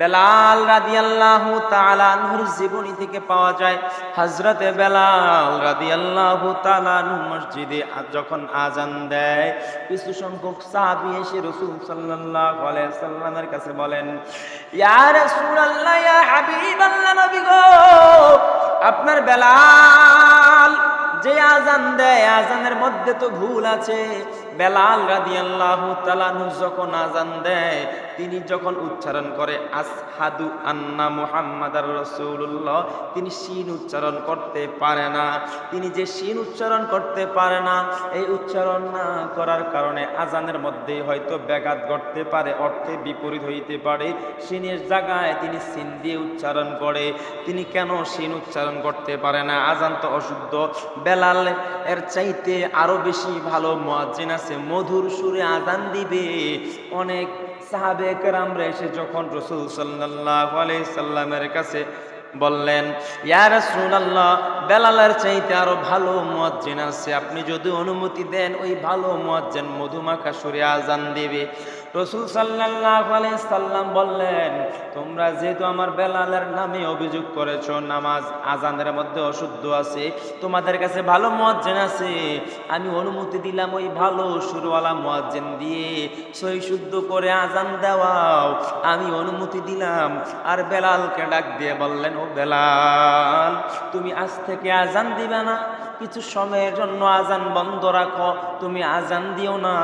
বেলাল রাদিয়াল্লাহু তাআলা আনহুর জীবনী থেকে পাওয়া যায়, হযরতে বেলাল রাদিয়াল্লাহু তাআলা আনহু মসজিদে যখন আজান দেয়, কিছু সংখ্যক সাহাবী এসে রাসূল সাল্লাল্লাহু আলাইহি সাল্লামের কাছে বলেন, ইয়া রাসূলুল্লাহ, ইয়া হাবিবাল্লাহ নবী গো, আপনার বেলাল যে আজান দেয়, আজানের মধ্যে তো ভুল আছে বেলাল রাদিয়াল্লাহু তাআলা আনহু যখন আজান দেয়, তিনি যখন উচ্চারণ করে, আসহাদু আন্না মুহাম্মাদার রাসূলুল্লাহ তিনি শিন উচ্চারণ করতে পারে না। তিনি যে শিন উচ্চারণ করতে পারে না, এই উচ্চারণ না করার কারণে আজানের মধ্যে হয়তো ব্যাঘাত ঘটতে পারে, অর্থে বিপরীত হইতে পারে। শিনের জায়গায় তিনি সিন দিয়ে উচ্চারণ করে। তিনি কেন শিন উচ্চারণ করতে পারে না? আজান তো অশুদ্ধ। বেলাল এর চাইতে আরও বেশি ভালো মুয়াজ্জিন আছে। মধুর সুরে আজান দিবে। অনেক সাহাবে কেরামরা এসে যখন রসুল সাল্লাহ সাল্লামের কাছে বললেন ইয়ার সুনাল্লাহ বেলালের চাইতে আরও ভালো মুয়াজ্জিন আছে। আপনি যদি অনুমতি দেন, ওই ভালো মুয়াজ্জিন মধুমাখা সুরে আজান দিবে। রসুল আলাইহি সাল্লাম বললেন, তোমরা যেহেতু আমার বেলালের নামে অভিযোগ করেছ, নামাজ আজানের মধ্যে অশুদ্ধ আছে, তোমাদের কাছে ভালো মুয়াজ্জিন আছে, আমি অনুমতি দিলাম ওই ভালো সুরওয়ালা মুয়াজ্জিন দিয়ে সই শুদ্ধ করে আজান দেওয়াও। আমি অনুমতি দিলাম। আর বেলালকে ডাক দিয়ে বললেন, ও বেলাল, তুমি আজ থেকে আজান দিবে না। কিছু সময়ের জন্য আজান বন্ধ রাখো। তুমি আজান দিও না।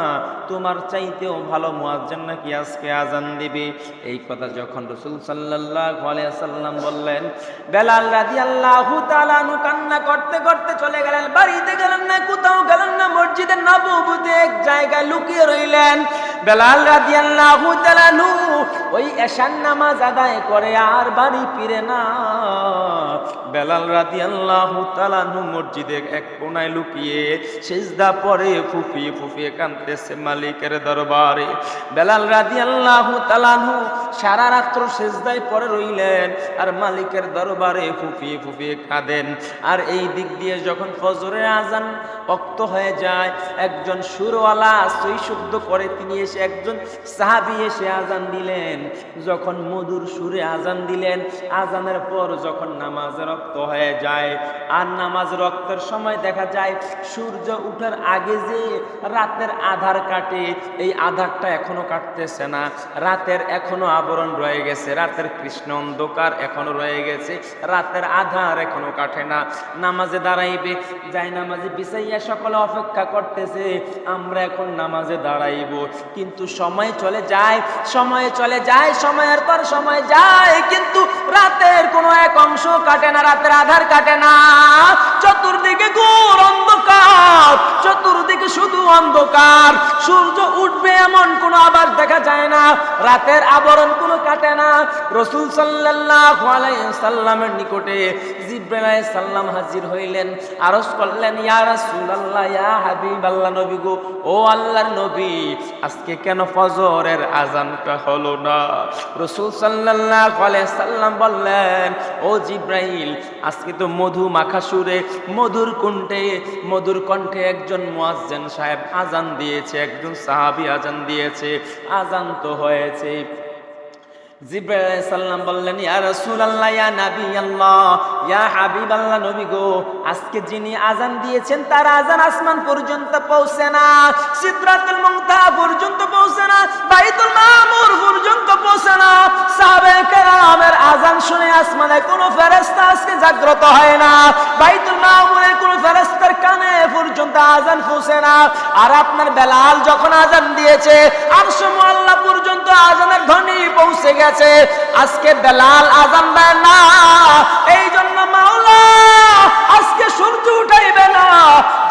তোমার চাইতেও ভালো মুয়াজ্জিন নাকি আজকে আজান দিবে? এই কথা যখন রসুল সাল্লাল্লাহু আলাইহি সাল্লাম বললেন, বেলাল রাদিয়াল্লাহু তাআলা নু কান্না করতে করতে চলে গেলেন, বাড়িতে গেলেন না, কোথাও গেলেন না, মসজিদের নববীতে এক জায়গায় লুকিয়ে রইলেন। বেলাল রাদিয়াল্লাহু তাআলা নু, ওই এশান নামাজ আদায় করে আর বাড়ি ফিরে না। বেলাল রাদিয়াল্লাহু তাআলা নু মসজিদে এক কোনায় লুকিয়ে সিজদা পরে ফুফিয়ে ফুফিয়ে কাঁদতেছে মালিকের দরবারে। বেলাল রাদিয়াল্লাহু তাআলা নু সারা রাত্র সিজদায় পরে রইলেন আর মালিকের দরবারে ফুফিয়ে ফুফিয়ে কাঁদেন। আর এই দিক দিয়ে যখন ফজরের আজান অক্ত হয়ে যায়, একজন সুরওয়ালা সই শুদ্ধ করে তিনি এসে একজন সাহাবি এসে আজান দিলেন। যখন মধুর সুরে আজান দিলেন, আজানের পর যখন নামাজের রক্ত হয়ে যায়, আর নামাজ রক্তের সময় দেখা যায়, সূর্য উঠার আগে যে রাতের আধার কাটে, এই আধারটা এখনও কাটতেছে না। রাতের এখনও আবরণ রয়ে গেছে, রাতের কৃষ্ণ অন্ধকার এখনও রয়ে গেছে, রাতের আধার এখনও কাটে না। নামাজে দাঁড়াইবে, যাই নামাজে বিছাইয়া সকলে অপেক্ষা করতেছে, আমরা এখন নামাজে দাঁড়াইব। কিন্তু সময় চলে যায়, সময় চলে যায়, সময়ের পর সময় যায়, কিন্তু রাতের কোনো এক অংশ কাটে না, রাতের আধার কাটে না। চতুর্দিকে ঘোর অন্ধকার, চতুর্দিকে শুধু অন্ধকার। সূর্য উঠবে এমন কোনো আবার দেখা যায় না, রাতের আবরণ কোনো কাটে না। রসুল সাল্লাল্লাহু সাল্লামের নিকটে জিব্রাইল হাজির হইলেন, আরজ করলেন, ইয়া ইয়া নবী গো, ও নবী, আজকে কেন ফজরের আজানটা হলো না? রসুল সাল্লাম বললেন, ও জিব্রাইল, আজকে তো মধু মাখা সুরে মধুর কণ্ঠে মধুর কণ্ঠে একজন মুয়াজ্জিন সাহেব আজান দিয়েছে, একজন সাহাবী আজান দিয়েছে আজান তো হয়েছে। জিব্রাইল বললেন, ইয়া ইয়া আল্লাহ ইয়া নবী গো, আজকে যিনি আজান দিয়েছেন, তার আজান আসমান পর্যন্ত পৌঁছে না, সিদরাতুল মুনতাহা পর্যন্ত পৌঁছে না, বাইতুল মামুর পর্যন্ত পৌঁছে না শুনে আসমানে কোনো ফেরেস্তা আজকে জাগ্রত হয় না। বাইতুল মামুনে কোনো ফেরেস্তার কানে পর্যন্ত আজান পৌঁছে না। আর আপনার বেলাল যখন আজান দিয়েছে, আরশ আল্লাহ পর্যন্ত আজানের ধ্বনি পৌঁছে গেছে। আজকে বেলাল আজান দেয় না। এই আজকে সূর্য উঠাইবে না।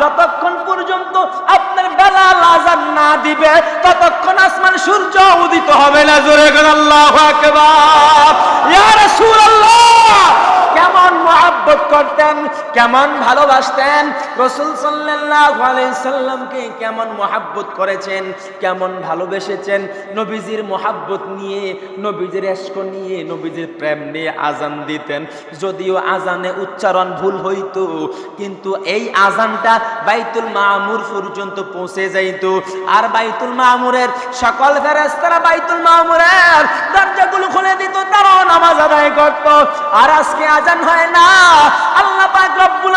যতক্ষণ পর্যন্ত আপনার বেলা লাজার না দিবে, ততক্ষণ আসমান সূর্য উদিত হবে না। জোরে আল্লাহ আকবার। ইয়া রাসূলুল্লাহ! মহাব্বত করতেন, কেমন ভালোবাসতেন, রসুল সাল্লামকে কেমন মহাব্বত করেছেন, কেমন ভালোবেসেছেন, নবীজির মহাব্বত নিয়ে, নবীজির এশক নিয়ে, নবীজির প্রেম নিয়ে আজান দিতেন। যদিও আজানে উচ্চারণ ভুল হইতো, কিন্তু এই আজানটা বাইতুল মামুর পর্যন্ত পৌঁছে যাইত। আর বাইতুল মামুরের সকল ফেরেশতারা বাইতুল মামুরের দরজাগুলো খুলে দিত, তারাও নামাজ আদায় করত। আর আজকে আজান হয় না। আল্লাহ পাক রব্বুল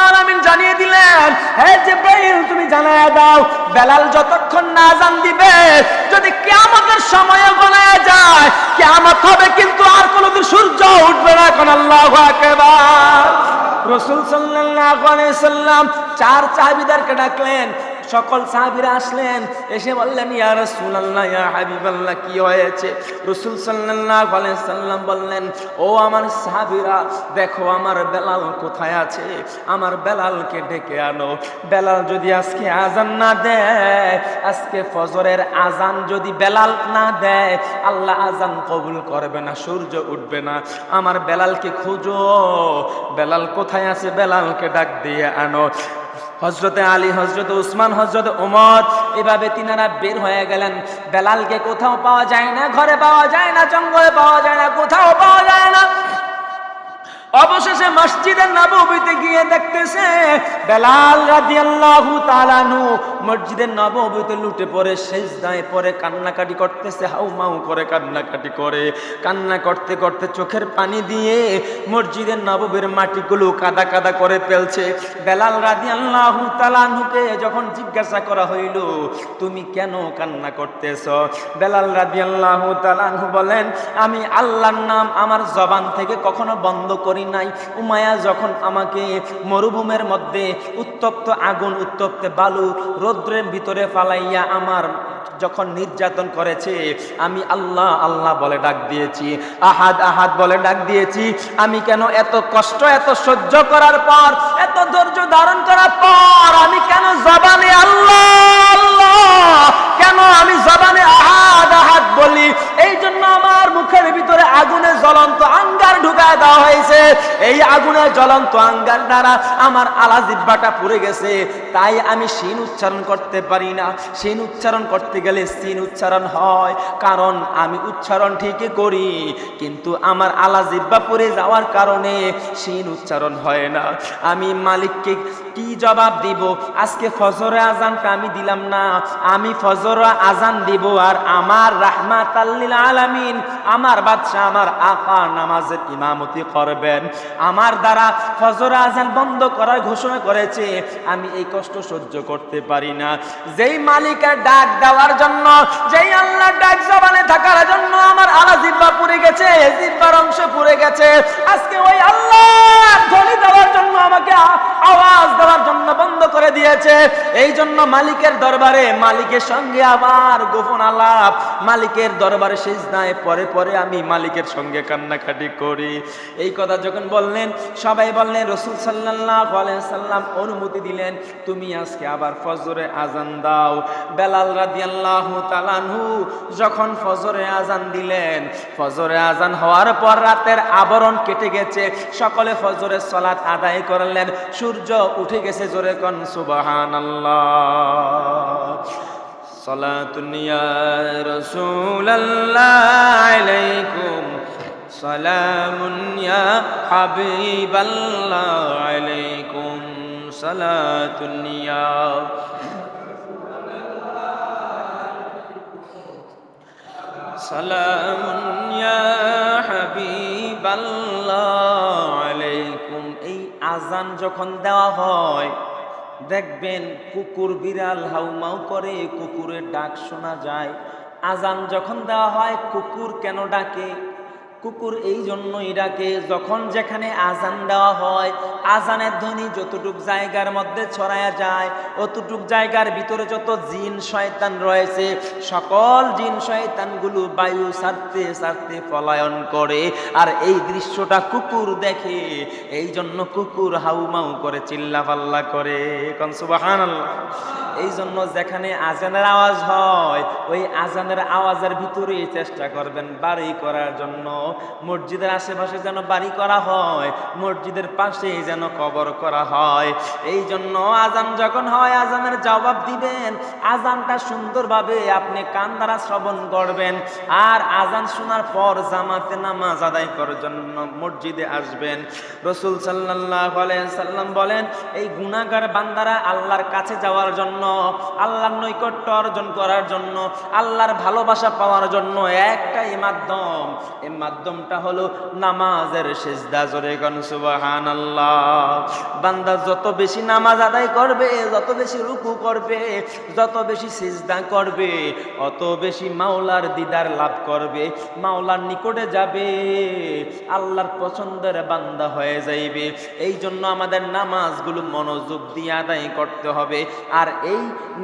জানিয়ে দিলেন, হে জিব্রাইল, তুমি জানায় দাও, বেলাল যতক্ষণ না দিবে, যদি কিয়ামতের সময় গণায় যায়, কিয়ামত হবে কিন্তু আর কোনোদিন সূর্য উঠবে না। এখন আল্লাহু আকবার। রসুল সাল্লাল্লাহু আলাইহি সাল্লাম চার চাবিদারকে ডাকলেন সকল সাহাবীরা আসলেন, এসে বললেন, ইয়া রাসূলুল্লাহ, ইয়া হাবিবাল্লাহ, কি হয়েছে? রাসূল সাল্লাল্লাহু আলাইহি সাল্লাম বললেন, ও আমার সাহাবীরা, দেখো আমার বেলাল কোথায় আছে? আমার বেলালকে ডেকে আনো। বেলাল যদি আজকে আজান না দেয়, আজকে ফজরের আজান যদি বেলাল না দেয়, আল্লাহ আজান কবুল করবে না, সূর্য উঠবে না। আমার বেলালকে খুঁজো। বেলাল কোথায় আছে? বেলালকে ডাক দিয়ে আনো। হজরতে আলী হজরত উসমান হজরত ওমর এভাবে তিনারা বের হয়ে গেলেন। বেলালকে কোথাও পাওয়া যায় না, ঘরে পাওয়া যায় না, জঙ্গলে পাওয়া যায় না, কোথাও পাওয়া যায় না। অবশেষে মসজিদের নববীতে গিয়ে দেখতেছে বেলাল রাদিয়াল্লাহু তাআলা নু মসজিদের নববীতে লুটে পড়ে, সেজদায় পরে কান্নাকাটি করতেছে, হাউ মাউ করে কান্নাকাটি করে। কান্না করতে করতে চোখের পানি দিয়ে মসজিদের নববীর মাটিগুলো কাদা কাদা করে ফেলছে। বেলাল রাদিয়াল্লাহু তাআলা নুকে যখন জিজ্ঞাসা করা হইল, তুমি কেন কান্না করতেছ? বেলাল রাদিয়াল্লাহু তাআলা আনহু বলেন, আমি আল্লাহর নাম আমার জবান থেকে কখনো বন্ধ করি নাই। উমায়া যখন আমাকে মরুভূমের মধ্যে উত্তপ্ত আগুন, উত্তপ্ত বালু রৌদ্রের ভিতরে ফালাইয়া আমার যখন নির্যাতন করেছে, আমি আল্লাহ আল্লাহ বলে ডাক দিয়েছি, আহাদ আহাদ বলে ডাক দিয়েছি, আমি কেন এত কষ্ট, এত সহ্য করার পর, এত ধৈর্য ধারণ করার পর, আমি কেন জবানে আল্লাহ আল্লাহ কেন আমি জবানে আহাদ আহাদ বলি? এই জন্য আমার মুখের ভিতরে আগুনে জ্বলন্ত আঙ্গার ঢুকায় দেওয়া হয়েছে। এই আগুনে জ্বলন্ত আঙ্গার দ্বারা আমার আলা জিব্বাটা পুড়ে গেছে। তাই আমি সিন উচ্চারণ করতে পারি না। সিন উচ্চারণ করতে গেলে সিন উচ্চারণ হয়। কারণ আমি উচ্চারণ ঠিকই করি। কিন্তু আমার আলা জিব্বা পুড়ে যাওয়ার কারণে সিন উচ্চারণ হয় না। আমি মালিককে কি জবাব দিব? আজকে ফজরে আজানটা আমি দিলাম না। আমি ফজর আজান দিব আর আমার রাহমাত আলামিন, আমার বাদশাহ, আমার আকা নামাজের ইমামতি করবেন। আমার দ্বারা ফজর আজান বন্ধ করার ঘোষণা করেছে, আমি এই কষ্ট সহ্য করতে পারি না। যেই মালিকের ডাক দেওয়ার জন্য, যেই আল্লাহ ডাক জবানে থাকার জন্য আমার আলা জিব্বা পুড়ে গেছে, জিব্বার অংশ পুড়ে গেছে। আজকে ওই আল্লাহ ধ্বনি দেওয়ার জন্য আমাকে আওয়াজ দেওয়ার জন্য বন্ধ করে দিয়েছে। এই জন্য মালিকের দরবারে মালিকের সঙ্গে আবার গোপন আলাপ। মালিকের দরবারে শেষ নাই পরে পরে আমি মালিকের সঙ্গে কান্নাকাটি করি। এই কথা যখন বললেন, সবাই বললেন, রসুল সাল্লাহ সাল্লাম অনুমতি দিলেন, তুমি আজকে আবার ফজরে আজান দাও। বেলাল রাদিয়াল্লাহু তালানহু যখন ফজরে আজান দিলেন, ফজরে আজান হওয়ার পর রাতের আবরণ কেটে গেছে। সকলে ফজরের সলাৎ আদায় করলেন। সূর্য উঠে গেছে জোরে কন আলাইকুম। সালামুন ইয়া হাবিবাল্লাহ আলাইকুম। সালাতুন ইয়া সালামুন ইয়া হাবিবাল্লাহ আলাইকুম। এই আজান যখন দেওয়া হয় দেখবেন কুকুর বিড়াল হাউমাউ করে, কুকুরের ডাক শোনা যায়। আজান যখন দেওয়া হয়, কুকুর কেন ডাকে? কুকুর এই জন্যই ডাকে, যখন যেখানে আজান দেওয়া হয় আজানের ধ্বনি যতটুক জায়গার মধ্যে ছড়ায়া যায়, অতটুক জায়গার ভিতরে যত জিন, শয়তান রয়েছে, সকল জিন, শয়তানগুলো বায়ু ছাড়তে ছাড়তে পলায়ন করে। আর এই দৃশ্যটা কুকুর দেখে, এই জন্য কুকুর হাউমাউ করে চিল্লা পাল্লা করে কনসুবাহান এই জন্য যেখানে আজানের আওয়াজ হয়, ওই আজানের আওয়াজের ভিতরেই চেষ্টা করবেন বাড়ি করার জন্য। মসজিদের আশেপাশে যেন বাড়ি করা হয়, মসজিদের পাশেই যেন কবর করা হয়। এই জন্য আজান যখন হয়, আজানের জবাব দিবেন। আজানটা সুন্দরভাবে আপনি কান দ্বারা শ্রবণ করবেন। আর আজান শোনার পর জামাতে নামাজ আদায় করার জন্য মসজিদে আসবেন। রসুল সাল্লাহ সাল্লাম বলেন, এই গুণাগার বান্দারা আল্লাহর কাছে যাওয়ার জন্য আল্লাহর নৈকট্য অর্জন করার জন্য, আল্লাহর ভালোবাসা পাওয়ার জন্য একটাই মাধ্যম। এই মাধ্যমটা হলো নামাজের সেজদা। জোরে সুবাহান বান্দা যত বেশি নামাজ আদায় করবে, যত বেশি রুকু করবে, যত বেশি সিজদা করবে, অত বেশি মাওলার দিদার লাভ করবে। মাওলার নিকটে যাবে, আল্লাহর পছন্দের বান্দা হয়ে যাইবে। এই জন্য আমাদের নামাজগুলো মনোযোগ দিয়ে আদায় করতে হবে। আর এই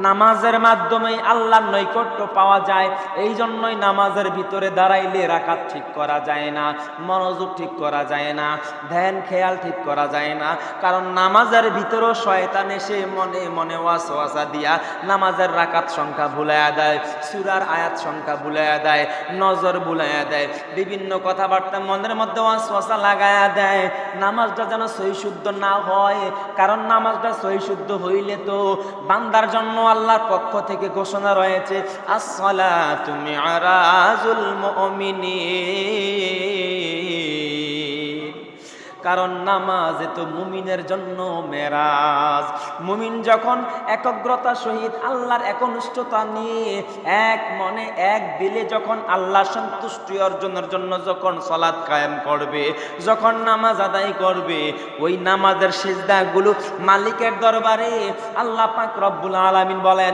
নামাজের মাধ্যমেই আল্লাহর নৈকট্য পাওয়া যায় এই জন্যই নামাজের ভিতরে দাঁড়াইলে রাখাত ঠিক করা যায় না, মনোযোগ ঠিক করা যায় না, ধ্যান, খেয়াল ঠিক করা যায় না। কারণ নামাজের ভিতরেও শয়তান এসে মনে মনে ওয়াস ওয়াসা দিয়া নামাজের রাকাত সংখ্যা ভুলাইয়া দেয়, সুরার আয়াত সংখ্যা ভুলাইয়া দেয়, নজর ভুলাইয়া দেয়, বিভিন্ন কথাবার্তা মনের মধ্যে ওয়াস ওয়াসা লাগায়া দেয়। নামাজটা যেন সহি শুদ্ধ না হয়, কারণ নামাজটা সহিশুদ্ধ হইলে তো বান্দার জন্য আল্লাহর পক্ষ থেকে ঘোষণা রয়েছে আসলা তুমি আরাজুল মুমিনিন। কারণ নামাজ তো মুমিনের জন্য মেরাজ। মুমিন যখন একগ্রতা সহিত আল্লাহর একনিষ্ঠতা নিয়ে এক মনে এক দিলে যখন আল্লাহ সন্তুষ্টি অর্জনের জন্য যখন সলাৎ কায়েম করবে, যখন নামাজ আদায় করবে, ওই নামাজের সেজদাগুলো মালিকের দরবারে আল্লাহ পাক রব্বুল আলামিন বলেন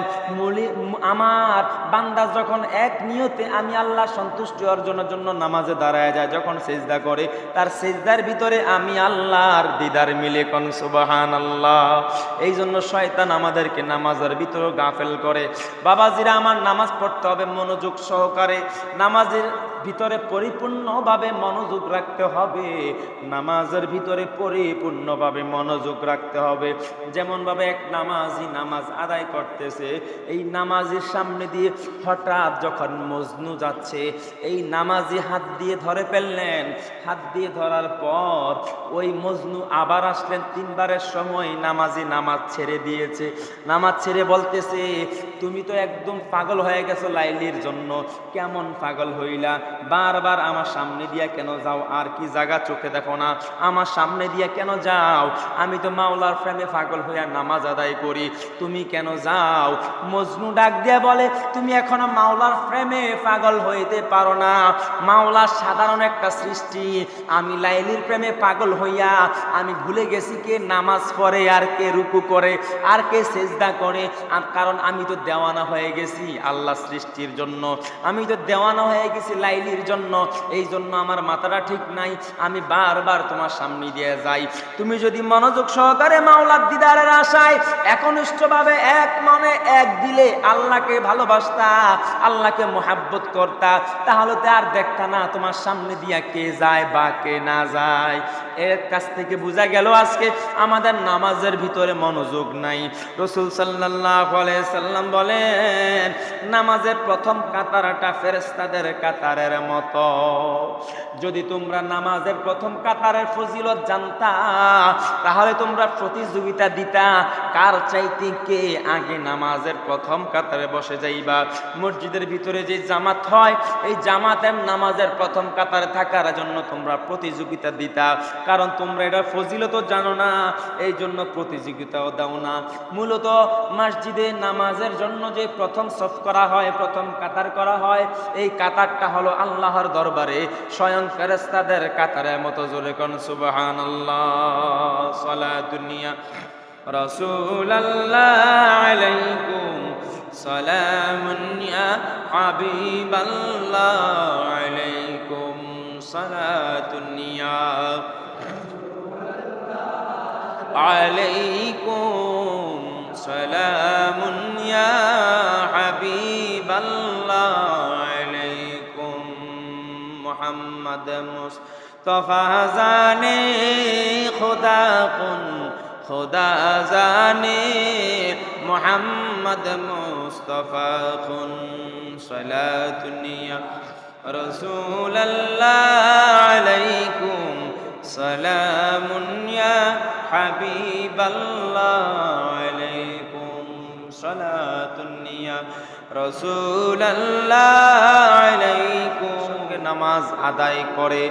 আমার বান্দা যখন এক নিয়তে আমি আল্লাহ সন্তুষ্টি অর্জনের জন্য নামাজে দাঁড়ায় যায়, যখন সেজদা করে, তার সেজদার ভিতরে আমি আল্লাহর দিদার মিলে কন সুবাহান আল্লাহ এই জন্য শয়তান আমাদেরকে নামাজের ভিতরে গাফেল করে। বাবাজিরা আমার নামাজ পড়তে হবে মনোযোগ সহকারে। নামাজের ভিতরে পরিপূর্ণভাবে মনোযোগ রাখতে হবে। নামাজের ভিতরে পরিপূর্ণভাবে মনোযোগ রাখতে হবে। যেমনভাবে এক নামাজি নামাজ আদায় করতেছে, এই নামাজের সামনে দিয়ে হঠাৎ যখন মজনু যাচ্ছে, এই নামাজি হাত দিয়ে ধরে ফেললেন। হাত দিয়ে ধরার পর ওই মজনু আবার আসলেন, তিনবারের সময় নামাজি নামাজ ছেড়ে দিয়েছে। নামাজ ছেড়ে বলতেছে, তুমি তো একদম পাগল হয়ে গেছো লাইলির জন্য। কেমন পাগল হইলা? বারবার আমার সামনে দিয়া কেন যাও? আর কি জায়গা চোখে দেখো না? আমার সামনে দিয়া কেন যাও? আমি তো মাওলার প্রেমে পাগল হইয়া নামাজ আদায় করি। তুমি কেন যাও? মজনু ডাক দিয়া বলে, তুমি এখনও মাওলার প্রেমে পাগল হইতে পারো না। মাওলা সাধারণ একটা সৃষ্টি। আমি লাইলির প্রেমে পাগল হইয়া, আমি ভুলে গেছি কে নামাজ পড়ে, আর কে রুকু করে, আর কে সেজদা করে। আম- কারণ আমি তো দেওয়ানা হয়ে গেছি আল্লাহ সৃষ্টির জন্য। আমি তো দেওয়ানা হয়ে গেছি লাইলির জন্য, এই জন্য আমার মাথাটা ঠিক নাই, আমি বারবার তোমার সামনে দিয়ে যাই। তুমি যদি মনোযোগ সহকারে মাওলার দিদারের আশায় একনিষ্ঠভাবে এক মনে এক দিলে আল্লাহকে ভালোবাসতা, আল্লাহকে মোহাব্বত করতা, তাহলে তো আর দেখতা না তোমার সামনে দিয়া কে যায় বা কে না যায়। এর কাছ থেকে বোঝা গেল আজকে আমাদের নামাজের ভিতরে মনোযোগ নাই। রসুল সাল্লাহ সাল্লাম বলেন, নামাজের প্রথম কাতারটা ফেরেস্তাদের কাতারের মতো। যদি তোমরা নামাজের প্রথম কাতারের ফজিলত জানতা, তাহলে তোমরা প্রতিযোগিতা দিতা। কার চাইতে কে আগে নামাজের প্রথম কাতারে বসে যাইবা? মসজিদের ভিতরে যে জামাত হয়, এই জামাতের নামাজের প্রথম কাতারে থাকার জন্য তোমরা প্রতিযোগিতা দিতা। কারণ তোমরা এটা ফজিলত জানো না এই জন্য প্রতিযোগিতাও দাও না। মূলত মসজিদে নামাজের জন্য যে প্রথম সফ করা হয়, প্রথম কাতার করা হয়, এই কাতারটা হলো আল্লাহর দরবারে স্বয়ং ফেরেস্তাদের কাতারের মতো জোরে কন সুবাহান দুনিয়া রসুল্লাহ সালামিয়া ইয়া হাবিবাল্লাহ আলাইকুম, সালাতুন ইয়া عليكم سلام يا حبيب الله. عليكم محمد مصطفى زاني خدا کن خدا زاني. محمد مصطفى کن صلاة يا رسول الله. عليكم سلام يا حبيب الله عليكم صلاة يا رسول الله عليكم নামাজ আদায় করে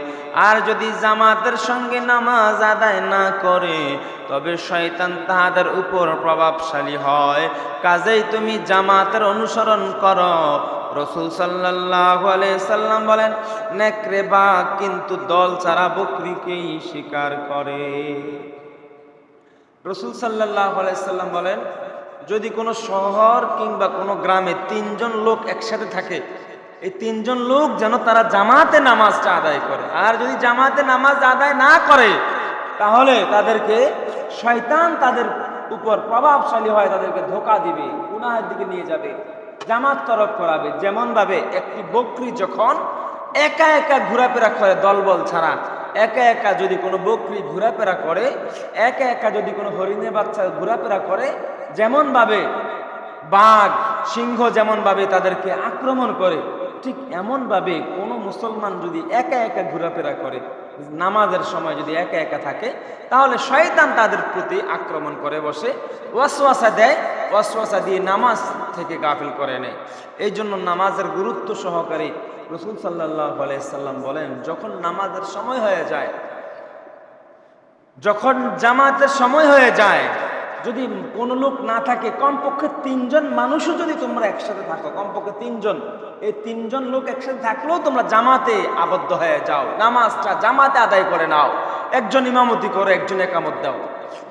আর যদি জামাতের সঙ্গে নামাজ আদায় না করে তবে শয়তান তাহাদের উপর প্রভাবশালী হয় কাজেই তুমি জামাতের অনুসরণ করো রসুল সাল্লাহ সাল্লাম বলেন নেকড়ে বাঘ কিন্তু দল ছাড়া বকরিকেই স্বীকার করে রসুল সাল্লাহ সাল্লাম বলেন, যদি কোনো শহর কিংবা কোনো গ্রামে তিনজন লোক একসাথে থাকে, এই তিনজন লোক যেন তারা জামাতে নামাজটা আদায় করে। আর যদি জামাতে নামাজ আদায় না করে, তাহলে তাদেরকে শয়তান তাদের উপর প্রভাবশালী হয় তাদেরকে ধোকা দিবে, গুনাহের দিকে নিয়ে যাবে, জামাত তরফ করাবে। যেমনভাবে একটি বকরি যখন একা একা ঘোরাফেরা করে দলবল ছাড়া একা একা যদি কোনো বকরি ঘোরাফেরা করে, একা একা যদি কোনো হরিণের বাচ্চা ঘোরাফেরা করে, যেমনভাবে বাঘ, সিংহ যেমনভাবে তাদেরকে আক্রমণ করে, ঠিক এমনভাবে কোনো মুসলমান যদি একা একা ঘোরাফেরা করে, নামাজের সময় যদি একা একা থাকে, তাহলে শয়তান তাদের প্রতি আক্রমণ করে বসে, ওয়াসওয়াসা দেয়, ওয়াসওয়াসা দিয়ে নামাজ থেকে গাফিল করে নেয়। এই জন্য নামাজের গুরুত্ব সহকারে রসুল সাল্লাহ সাল্লাম বলেন, যখন নামাজের সময় হয়ে যায়, যখন জামাতের সময় হয়ে যায়, যদি কোনো লোক না থাকে, কমপক্ষে তিনজন মানুষও যদি তোমরা একসাথে থাকো, কমপক্ষে তিনজন, এই তিনজন লোক একসাথে থাকলেও তোমরা জামাতে আবদ্ধ হয়ে যাও, নামাজটা জামাতে আদায় করে নাও, একজন ইমামতি করো, একজন একামত দাও।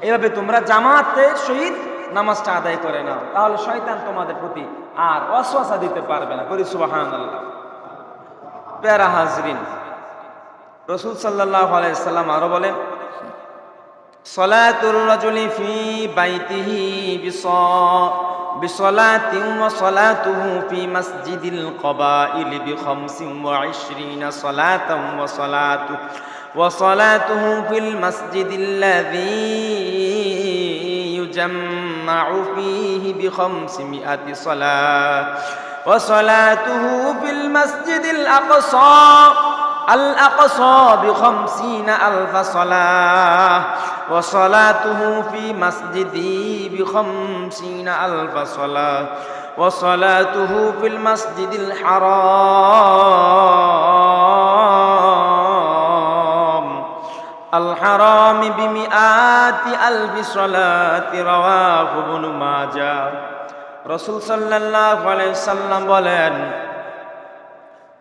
এভাবে তোমরা জামাতে সহিত নামাজটা আদায় করে নাও। তাহলে শয়তান তোমাদের প্রতি আর অশ্বাসা দিতে পারবে না। করি সুবাহান আল্লাহ প্যারা হাজরিন। রসুল সাল্লাহ আলাইসাল্লাম আরও বলেন, সলাতুর রাজুলি ফি বাইতিহি বিস, বিসলাতিন ওয়া সলাতুহু ফি মাসজিদিল কবাইল বি খামসিন ওয়া ইশরিনা সলাতান ওয়া সলাতু, ওয়া সলাতুহু ফিল মাসজিদিল্লাযী ইউজাম্মাউ ফিহি বি খামসিমিআতি সলাত। وصلاته في المسجد الأقصى الأقصى بخمسين ألف صلاة وصلاته في مسجدي بخمسين ألف صلاة وصلاته في المسجد الحرام الحرام بمئات ألف صلاة رواه ابن ماجه রসুল সাল্লাহ সাল্লাম বলেন,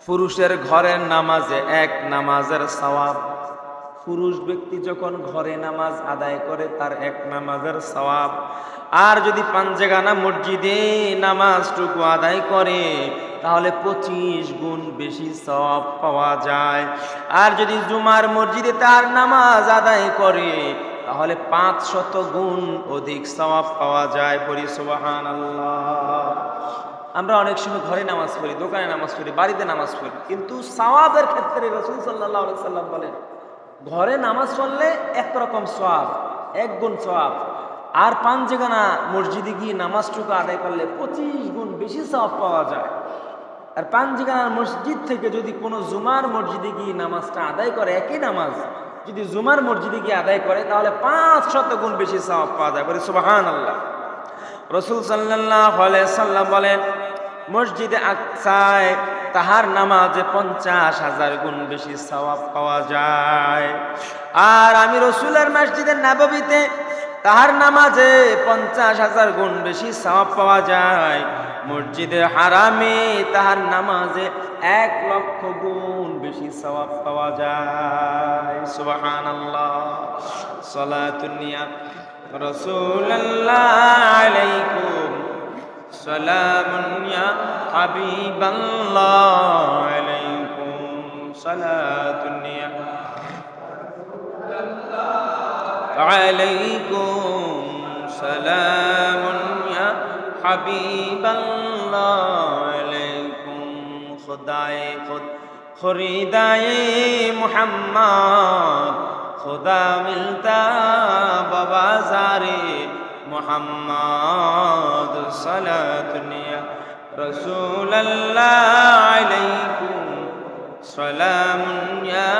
পুরুষের ঘরের নামাজে এক নামাজের সওয়াব। পুরুষ ব্যক্তি যখন ঘরে নামাজ আদায় করে, তার এক নামাজের সওয়াব। আর যদি পাঞ্জেগানা মসজিদে নামাজটুকু আদায় করে, তাহলে পঁচিশ গুণ বেশি সব পাওয়া যায়। আর যদি জুমার মসজিদে তার নামাজ আদায় করে তাহলে পাঁচ শত গুণ অধিক সওয়াব পাওয়া যায় পরিসবাহান আল্লাহ আমরা অনেক সময় ঘরে নামাজ পড়ি, দোকানে নামাজ পড়ি, বাড়িতে নামাজ পড়ি, কিন্তু সওয়াবের ক্ষেত্রে রসুল সাল্লাহ সাল্লাম বলেন, ঘরে নামাজ পড়লে একরকম সোয়াব এক গুণ সোয়াব আর পাঞ্জেগানা মসজিদে গিয়ে নামাজটুকু আদায় করলে পঁচিশ গুণ বেশি সওয়াব পাওয়া যায়। আর পাঞ্জেগানার মসজিদ থেকে যদি কোনো জুমার মসজিদে গিয়ে নামাজটা আদায় করে, একই নামাজ যদি জুমার মসজিদে গিয়ে আদায় করে, তাহলে পাঁচ শত গুণ বেশি সওয়াব পাওয়া যায়। সুবাহান আল্লাহ রসুল সাল্লাহ সাল্লাম বলেন, মসজিদে আকসায় তাহার নামাজে পঞ্চাশ হাজার গুণ বেশি সওয়াব পাওয়া যায়। আর আমি রসুলের মসজিদের নাববিতে তাহার নামাজে পঞ্চাশ হাজার গুণ বেশি সওয়াব পাওয়া যায়। মসজিদে হারামে তাহার নামাজে এক লক্ষ গুণ বেশি সওয়াব পাওয়া যায়। সুবাহান আল্লাহ সলাতুনিয়া রসুল্লাহ আলাইকুম سلام يا حبيب الله عليكم صلاة يا عليكم سلام يا حبيب الله عليكم خدائے خود خریدائی محمد خدا ملتا بازار محمد صلاة نیا رسول اللہ علیکم سلام یا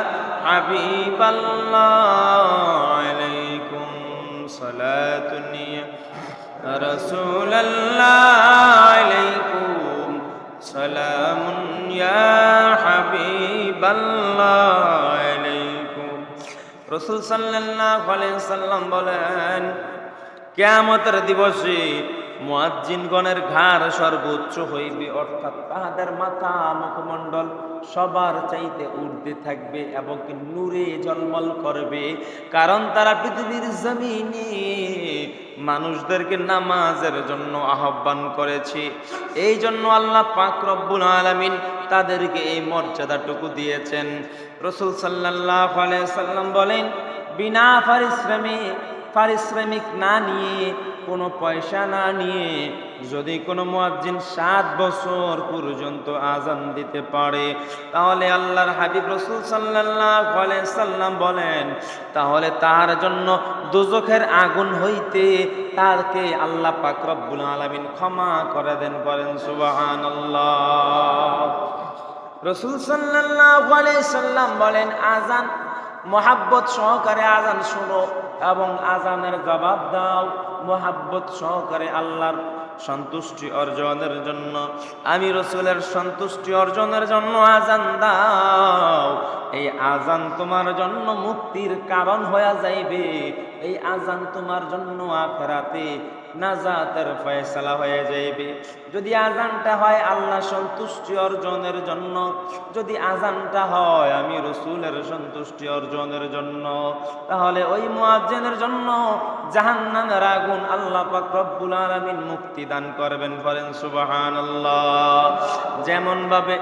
حبیب اللہ علیکم صلاة نیا رسول اللہ علیکم سلام রসুল সাল্লাহ সাল্লাম বলেন কেয়ামতের দিবসে মুয়াজ্জিনগণের ঘাড় সর্বোচ্চ হইবে, অর্থাৎ তাহাদের মাথা মুখমণ্ডল সবার চাইতে ঊর্ধ্বে থাকবে এবং নূরে জলমল করবে। কারণ তারা পৃথিবীর জমিনে মানুষদেরকে নামাজের জন্য আহ্বান করেছে। এই জন্য আল্লাহ পাক রব্বুল আলামিন তাদেরকে এই মর্যাদাটুকু দিয়েছেন। রসুল আলাইহি সাল্লাম বলেন, বিনা পারিশ্রমিক পারিশ্রমিক না নিয়ে, কোনো পয়সা না নিয়ে, যদি কোনো মুয়াজ্জিন সাত বছর পর্যন্ত আজান দিতে পারে, তাহলে আল্লাহর হাবিব রসুল আলাইহি সাল্লাম বলেন, তাহলে তার জন্য দুজখের আগুন হইতে তারকে আল্লাহ পাক রব্বুল আলামিন ক্ষমা করে দেন করেন সুবহানাল্লাহ। রসুল সাল্লাল্লাহু আলাইহি সাল্লাম বলেন আজান মোহাব্বত সহকারে আজান শুনো এবং আজানের জবাব দাও। মোহাব্বত সহকারে আল্লাহর সন্তুষ্টি অর্জনের জন্য, আমি রসুলের সন্তুষ্টি অর্জনের জন্য আজান দাও। এই আজান তোমার জন্য মুক্তির কারণ হয়ে যাইবে। এই আজান তোমার জন্য আখরাতে নাজাতের ফয়সালা হয়ে যাইবে। যদি আজানটা হয় আল্লাহ সন্তুষ্টি অর্জনের জন্য, যদি আজানটা হয় আমি রসুলের সন্তুষ্টি অর্জনের জন্য, তাহলে ওই মুয়াজ্জিনের জন্য জাহান্নামের আগুন আল্লাহ পাক রব্বুল আলামিন মুক্তি দান করবেন করেন সুবহানাল্লাহ। যেমন ভাবে